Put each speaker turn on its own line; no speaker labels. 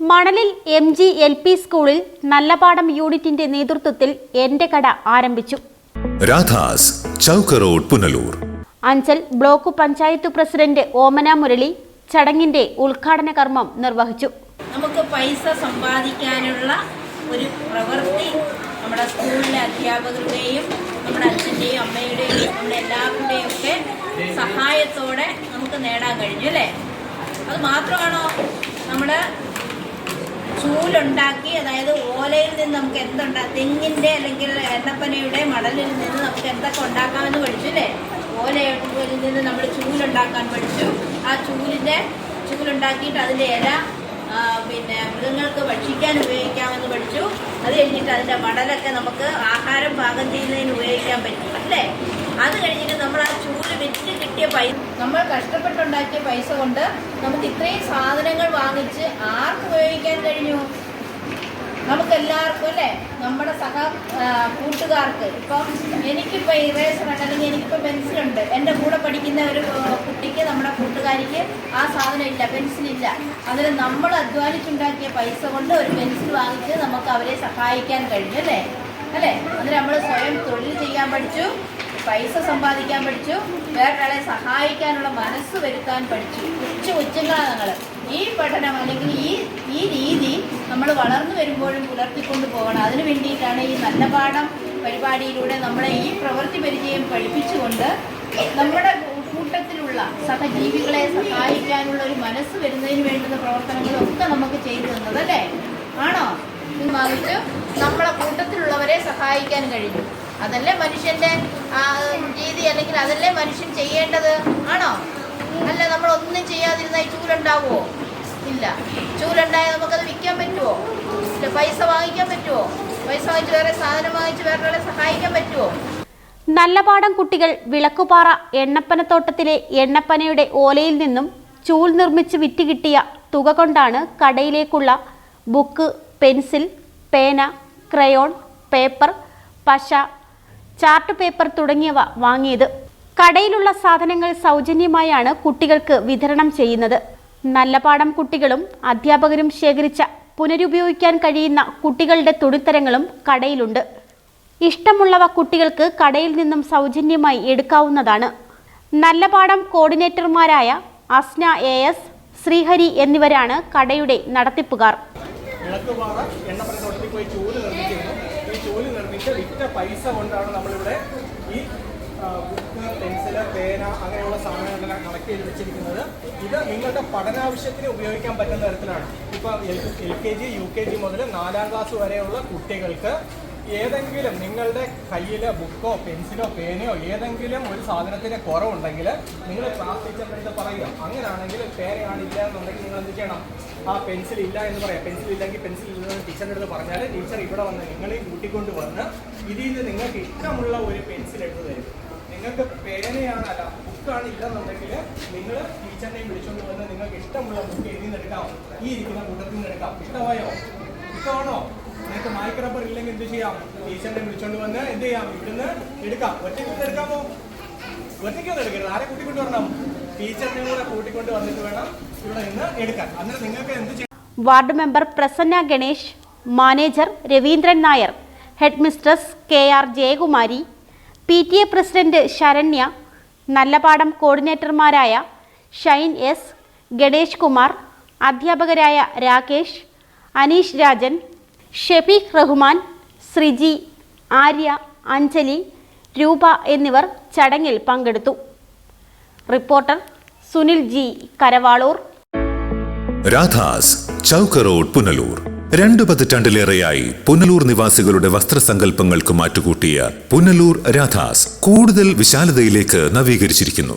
മണലിൽ M G L P സ്കൂളിൽ നല്ലപാടം യൂണിറ്റിന്റെ നേതൃത്വത്തിൽ എന്റെ കട ആരംഭിച്ചു.
Radha's Chowk road Punalur.
Anchal block panchayat president Omana Murali ചടങ്ങിന്റെ ഉദ്ഘാടന കർമ്മം നിർവഹിച്ചു.
നമുക്ക് പൈസ സമ്പാദിക്കാനുള്ള ഒരു പ്രവൃത്തി നമ്മുടെ സ്കൂളിലെ അധ്യാപകരുടെയും നമ്മുടെ അച്ഛന്റെയും അമ്മയുടെയും നമ്മുടെ എല്ലാവരുടെയും ഒക്കെ സഹായത്തോടെ നമുക്ക് നേടാൻ കഴിഞ്ഞു അല്ലേ? അത് മാത്രമാണോ ചൂലുണ്ടാക്കി അതായത് ഓലയിൽ നിന്ന് നമുക്ക് എന്തുണ്ടാ തെങ്ങിന്റെ അല്ലെങ്കിൽ എണ്ണപ്പനയുടെ മടലിൽ നിന്ന് നമുക്ക് എന്തൊക്കെ ഉണ്ടാക്കാമെന്ന് പഠിച്ചു അല്ലേ? ഓലയിൽ നിന്ന് നമ്മൾ ചൂലുണ്ടാക്കാൻ പഠിച്ചു. ആ ചൂലിന്റെ ചൂലുണ്ടാക്കിയിട്ട് അതിന്റെ ഇല പിന്നെ മൃഗങ്ങൾക്ക് ഭക്ഷിക്കാൻ ഉപയോഗിക്കാമെന്ന് പഠിച്ചു. അത് കഴിഞ്ഞിട്ട് അതിന്റെ മടലൊക്കെ നമുക്ക് ആഹാരം പാകം ചെയ്യുന്നതിന് ഉപയോഗിക്കാൻ പറ്റും അല്ലേ? അത് കഴിഞ്ഞിട്ട് നമ്മൾ ആ ചൂൽ വിറ്റ് കിട്ടിയ പൈസ നമ്മൾ കഷ്ടപ്പെട്ടുണ്ടാക്കിയ പൈസ കൊണ്ട് നമുക്ക് ഇത്രയും സാധനങ്ങൾ വാങ്ങിച്ച് ആർക്ക് ഉപയോഗിക്കാൻ കഴിഞ്ഞു? നമുക്ക് എല്ലാവർക്കും അല്ലേ? നമ്മുടെ സഹ കൂട്ടുകാർക്ക്. ഇപ്പം എനിക്കിപ്പോൾ ഇറേസർ ഉണ്ട് അല്ലെങ്കിൽ എനിക്കിപ്പോൾ പെൻസിലുണ്ട് എന്റെ കൂടെ പഠിക്കുന്ന ഒരു കുട്ടിക്ക് നമ്മുടെ കൂട്ടുകാരിക്ക് ആ സാധനം ഇല്ല പെൻസിലില്ല അതിന് നമ്മൾ അധ്വാനിച്ചുണ്ടാക്കിയ പൈസ കൊണ്ട് ഒരു പെൻസിൽ വാങ്ങിച്ച് നമുക്ക് അവരെ സഹായിക്കാൻ കഴിഞ്ഞു അല്ലേ? അല്ലേ? അതിന് നമ്മൾ സ്വയം തൊഴിൽ ചെയ്യാൻ പഠിച്ചു. പൈസ സമ്പാദിക്കാൻ പഠിച്ചു. വേറൊരാളെ സഹായിക്കാനുള്ള മനസ്സ് വരുത്താൻ പഠിച്ചു. ഉച്ച ഉച്ചങ്ങളാണ് ഞങ്ങൾ ഈ പഠനം അല്ലെങ്കിൽ ഈ ഈ രീതി നമ്മൾ വളർന്നു വരുമ്പോഴും പുലർത്തിക്കൊണ്ട് പോകണം. അതിനു വേണ്ടിയിട്ടാണ് ഈ നല്ല പാഠം പരിപാടിയിലൂടെ നമ്മളെ ഈ പ്രവൃത്തി പരിചയം പഠിപ്പിച്ചുകൊണ്ട് നമ്മുടെ കൂട്ടത്തിലുള്ള സഹജീവികളെ സഹായിക്കാനുള്ള ഒരു മനസ്സ് വരുന്നതിന് വേണ്ടുന്ന പ്രവർത്തനങ്ങളൊക്കെ നമുക്ക് ചെയ്തു തന്നത് അല്ലേ? ആണോ? ഇത് വാങ്ങിച്ച് നമ്മളെ കൂട്ടത്തിലുള്ളവരെ സഹായിക്കാൻ കഴിഞ്ഞു. അതല്ലേ മനുഷ്യന്റെ രീതി അല്ലെങ്കിൽ അതല്ലേ മനുഷ്യൻ ചെയ്യേണ്ടത്? ആണോ? അല്ല നമ്മൾ ഒന്നും ചെയ്യാതിരുന്നാൽ ചൂലുണ്ടാവുമോ ഇല്ല. ചൂലുണ്ടായാൽ നമുക്കത് വിൽക്കാൻ പറ്റുമോ ഇല്ല പൈസ വാങ്ങിക്കാൻ പറ്റുമോ പൈസ വാങ്ങിച്ച് വേറെ സാധനം വാങ്ങിച്ച് വേറൊരാളെ സഹായിക്കാൻ പറ്റുമോ
നല്ലപാടം കുട്ടികൾ വിളക്കുപാറ എണ്ണപ്പനത്തോട്ടത്തിലെ എണ്ണപ്പനയുടെ ഓലയിൽ നിന്നും ചൂൽ നിർമ്മിച്ച് വിറ്റ് കിട്ടിയ തുക കൊണ്ടാണ് കടയിലേക്കുള്ള ബുക്ക് പെൻസിൽ പേന ക്രയോൺ പേപ്പർ പശ ചാർട്ട് പേപ്പർ തുടങ്ങിയവ വാങ്ങിയത്. കടയിലുള്ള സാധനങ്ങൾ സൗജന്യമായാണ് കുട്ടികൾക്ക് വിതരണം ചെയ്യുന്നത്. നല്ല പാഠം കുട്ടികളും അധ്യാപകരും ശേഖരിച്ച പുനരുപയോഗിക്കാൻ കഴിയുന്ന കുട്ടികളുടെ തുണിത്തരങ്ങളും കടയിലുണ്ട്. ഇഷ്ടമുള്ളവ കുട്ടികൾക്ക് കടയിൽ നിന്നും സൗജന്യമായി എടുക്കാവുന്നതാണ്. നല്ല പാഠം കോർഡിനേറ്റർമാരായ അസ്ന എ എസ് ശ്രീഹരി എന്നിവരാണ് കടയുടെ നടത്തിപ്പുകാർ.
നിർമ്മിച്ച് വിറ്റ പൈസ കൊണ്ടാണ് നമ്മളിവിടെ ഈ ബുക്ക് പെൻസിൽ പേന അങ്ങനെയുള്ള സാധനങ്ങളെല്ലാം കളക്ട് ചെയ്ത് വെച്ചിരിക്കുന്നത്. ഇത് നിങ്ങളുടെ പഠനാവശ്യത്തിന് ഉപയോഗിക്കാൻ പറ്റുന്ന തരത്തിലാണ്. ഇപ്പോൾ L L K G U K G മുതൽ നാലാം ക്ലാസ് വരെയുള്ള കുട്ടികൾക്ക് ഏതെങ്കിലും നിങ്ങളുടെ കയ്യിൽ ബുക്കോ പെൻസിലോ പേനയോ ഏതെങ്കിലും ഒരു സാധനത്തിന് കുറവുണ്ടെങ്കിൽ നിങ്ങൾ ക്ലാസ് ടീച്ചറിന്റെ അടുത്ത് പറയുക. അങ്ങനെയാണെങ്കിൽ പേനയാണില്ല എന്നുണ്ടെങ്കിൽ നിങ്ങൾ എന്ത് ചെയ്യണം? ആ പെൻസിൽ ഇല്ല എന്ന് പറയാം. പെൻസിൽ ഇല്ലെങ്കിൽ പെൻസിൽ ഇല്ലെന്ന് ടീച്ചറിന്റെ അടുത്ത് പറഞ്ഞാൽ ടീച്ചർ ഇവിടെ വന്ന് നിങ്ങളെ കൂട്ടിക്കൊണ്ട് വന്ന് ഇതിൽ നിന്ന് നിങ്ങൾക്ക് ഇഷ്ടമുള്ള ഒരു പെൻസിൽ എടുത്ത് തരും. നിങ്ങൾക്ക് പേനയാണല്ല ബുക്കാണ് ഇല്ലെന്നുണ്ടെങ്കിൽ നിങ്ങൾ ടീച്ചറിനെയും വിളിച്ചുകൊണ്ട് വന്ന് നിങ്ങൾക്ക് ഇഷ്ടമുള്ള ബുക്ക് എഴുതി എടുക്കാം. ഈ ഇരിക്കുന്ന കൂട്ടത്തിൽ നിന്ന് എടുക്കാം. ഇഷ്ടമായോ? ഇഷ്ടമാണോ? നിങ്ങൾക്ക് മായ്ക്ക് റബ്ബർ ഇല്ലെങ്കിൽ എന്ത് ചെയ്യാം? ടീച്ചറിനെ വിളിച്ചോണ്ട് വന്ന് എന്ത് ചെയ്യാം? ഇവിടുന്ന് എടുക്കാം. ഒറ്റയ്ക്ക് എടുക്കാമോ? ഒറ്റയ്ക്കൊന്നും എടുക്കരുത്. ആരെ കൂട്ടിക്കൊണ്ട് വരണം? ടീച്ചറിനെ കൂടെ കൂട്ടിക്കൊണ്ട് വന്നിട്ട് വേണം ഇവിടെ നിന്ന് എടുക്കാൻ. അന്നേരം നിങ്ങൾക്ക് എന്ത് ചെയ്യാം?
Ward member Prasanna Ganesh manager Raveendran Nair head mistress K R Jayakumari P T A president Saranya Nallapadam കോർഡിനേറ്റർമാരായ ഷൈൻ എസ് ഗണേഷ് കുമാർ അധ്യാപകരായ രാകേഷ് അനീഷ് രാജൻ ഷെഫീഖ് റഹ്മാൻ ശ്രിജി ആര്യ അഞ്ജലി രൂപ എന്നിവർ ചടങ്ങിൽ പങ്കെടുത്തു. Reporter Sunil G Karavaloor.
Radha's Chowk road Punalur. രണ്ടു പതിറ്റാണ്ടിലേറെയായി പുനലൂർ നിവാസികളുടെ വസ്ത്രസങ്കല്പങ്ങൾക്ക് മാറ്റുകൂട്ടിയ പുനലൂർ രാധാസ് കൂടുതൽ വിശാലതയിലേക്ക് നവീകരിച്ചിരിക്കുന്നു.